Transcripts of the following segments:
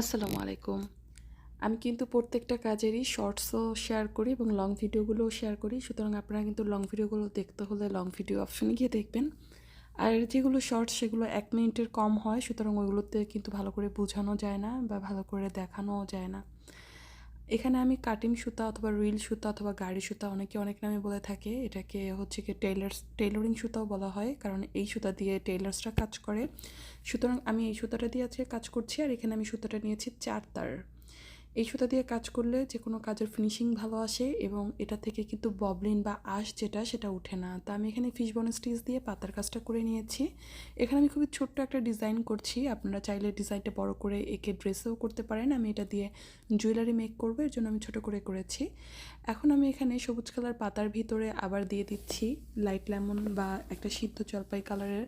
আসসালামু আলাইকুম। আমি কিন্তু প্রত্যেকটা কাজেরই শর্টসও শেয়ার করি এবং লং ভিডিওগুলোও শেয়ার করি। সুতরাং আপনারা কিন্তু লং ভিডিওগুলো দেখতে হলে লং ভিডিও অপশনে গিয়ে দেখবেন। আর যেগুলো শর্টস সেগুলো এক মিনিটের কম হয়। সুতরাং ওইগুলোতে কিন্তু ভালো করে বোঝানো যায় না বা ভালো করে দেখানোও যায় না। এখানে আমি কাটিং সুতা অথবা রিল সুতা অথবা গাড়ি সুতা অনেকে অনেক নামে বলে থাকে। এটাকে হচ্ছে কি টেইলার্স, টেইলরিং সুতাও বলা হয়। কারণ এই সুতা দিয়ে টেইলার্সরা কাজ করে। সুতরাং আমি এই সুতাটা দিয়ে আজকে কাজ করছি আর এখানে আমি সুতাটা নিয়েছি চার তার। এই সুতা দিয়ে কাজ করলে যে কোনো কাজের ফিনিশিং ভালো আসে এবং এটা থেকে কিন্তু ববলিন বা আঁশ যেটা, সেটা উঠে না। তা আমি এখানে ফিশ বন স্টিচ দিয়ে পাতার কাজটা করে নিয়েছি। এখানে আমি খুবই ছোট্ট একটা ডিজাইন করছি। আপনারা চাইলে ডিজাইনটা বড় করে একে ড্রেসেও করতে পারেন। আমি এটা দিয়ে জুয়েলারি মেক করব, এর জন্য আমি ছোট করে করেছি। এখন আমি এখানে সবুজ কালার পাতার ভিতরে আবার দিয়ে দিচ্ছি লাইট লেমন বা একটা সিদ্ধ জলপাই কালারের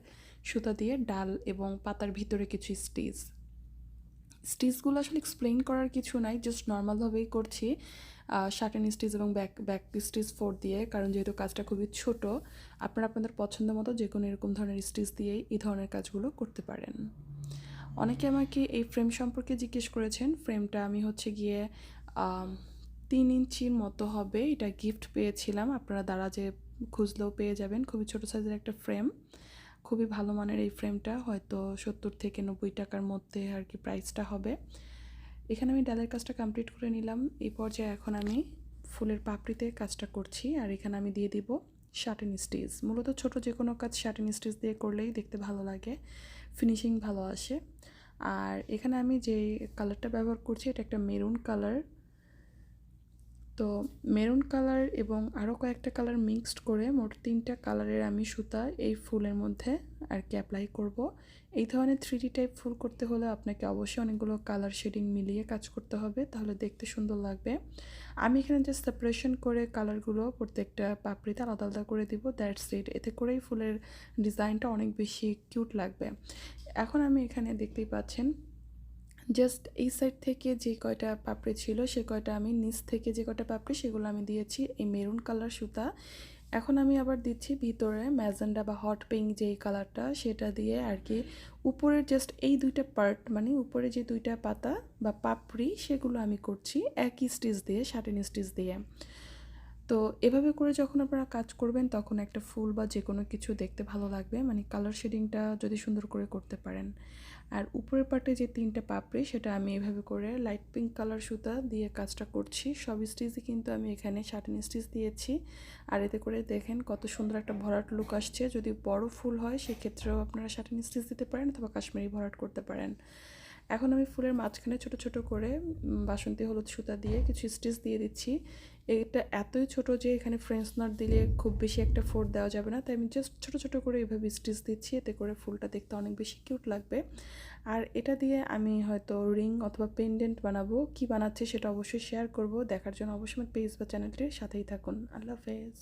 সুতা দিয়ে ডাল এবং পাতার ভিতরে কিছু স্টিচ স্টিচগুলো আসলে এক্সপ্লেন করার কিছু নাই জাস্ট নর্মালভাবেই করছি। শার্টেন স্টিচ এবং ব্যাক ব্যাক স্টিচ ফোর দিয়ে, কারণ যেহেতু কাজটা খুবই ছোট, আপনারা আপনাদের পছন্দ মতো যে কোনো এরকম ধরনের স্টিচ দিয়েই এই ধরনের কাজগুলো করতে পারেন। অনেকে আমাকে এই ফ্রেম সম্পর্কে জিজ্ঞেস করেছেন ফ্রেমটা আমি হচ্ছে গিয়ে তিন ইঞ্চির মতো হবে, এটা গিফট পেয়েছিলাম, আপনারা দ্বারা যে খুঁজলেও পেয়ে যাবেন, খুবই ছোটো সাইজের একটা ফ্রেম খুবই ভালো মানের এই ফ্রেমটা হয়তো সত্তর থেকে নব্বই টাকার মধ্যে আর কি প্রাইসটা হবে। এখানে আমি ডালের কাজটা কমপ্লিট করে নিলাম। এই পর্যায়ে এখন আমি ফুলের পাপড়িতে কাজটা করছি আর এখানে আমি দিয়ে দিব শার্টেন স্টিচ মূলত ছোট যে কোনো কাজ শার্টেন স্টিচ দিয়ে করলেই দেখতে ভালো লাগে ফিনিশিং ভালো আসে। আর এখানে আমি যে কালারটা ব্যবহার করছি, এটা একটা মেরুন কালার তো মেরুন কালার এবং আরও কয়েকটা কালার মিক্সড করে মোট তিনটা কালারের আমি সুতা এই ফুলের মধ্যে আর কি অ্যাপ্লাই করব। এই ধরনের থ্রি টাইপ ফুল করতে হলে আপনাকে অবশ্যই অনেকগুলো কালার শেডিং মিলিয়ে কাজ করতে হবে, তাহলে দেখতে সুন্দর লাগবে। আমি এখানে যে সেপারেশন করে কালারগুলো প্রত্যেকটা পাপড়িতে আলাদা আলাদা করে দিব দ্যাটস ইট এতে করেই ফুলের ডিজাইনটা অনেক বেশি কিউট লাগবে। এখন আমি এখানে দেখতেই পাচ্ছেন জাস্ট এই সাইড থেকে যে কয়টা পাপড়ি ছিল, সে কয়টা আমি নিচ থেকে যে কয়টা পাপড়ি, সেগুলো আমি দিয়েছি। এই মেরুন কালার সুতা। এখন আমি আবার দিচ্ছি ভিতরে ম্যাজেন্ডা বা হট পিঙ্ক যেই কালারটা সেটা দিয়ে আর কি উপরের জাস্ট এই দুইটা পার্ট মানে উপরে যে দুইটা পাতা বা পাপড়ি, সেগুলো আমি করছি। একই স্টিচ দিয়ে শার্টিন স্টিচ দিয়ে। তো এভাবে করে যখন আপনারা কাজ করবেন, তখন একটা ফুল বা যে কোনো কিছু দেখতে ভালো লাগবে। মানে কালার শেডিংটা যদি সুন্দর করে করতে পারেন। আর উপরের পার্টে যে তিনটে পাপড়ি, সেটা আমি এভাবে করে লাইট পিঙ্ক কালার সুতা দিয়ে কাজটা করছি। সব স্টিচই কিন্তু আমি এখানে শার্টিন স্টিচ দিয়েছি। আর এতে করে দেখেন কত সুন্দর একটা ভরাট লুক আসছে। যদি বড় ফুল হয়, সেক্ষেত্রেও আপনারা শার্টিন স্টিচ দিতে পারেন অথবা কাশ্মীরি ভরাট করতে পারেন। এখন আমি ফুলের মাঝখানে ছোট ছোট করে বাসন্তী, হলুদ সুতা দিয়ে কিছু স্টিচ দিয়ে দিচ্ছি। এটা এতই ছোট যে এখানে ফ্রেঞ্চ নট দিলে খুব বেশি একটা ফোর দেওয়া যাবে না। তাই আমি জাস্ট ছোট ছোট করে এইভাবে স্টিচ দিচ্ছি, এতে করে ফুলটা দেখতে অনেক বেশি কিউট লাগবে। আর এটা দিয়ে আমি হয়তো রিং অথবা পেন্ডেন্ট বানাবো। কি বানাচ্ছে সেটা অবশ্যই শেয়ার করব। দেখার জন্য অবশ্যই আমার পেজ বা চ্যানেলটির সাথেই থাকুন। আল্লাহ হাফেজ।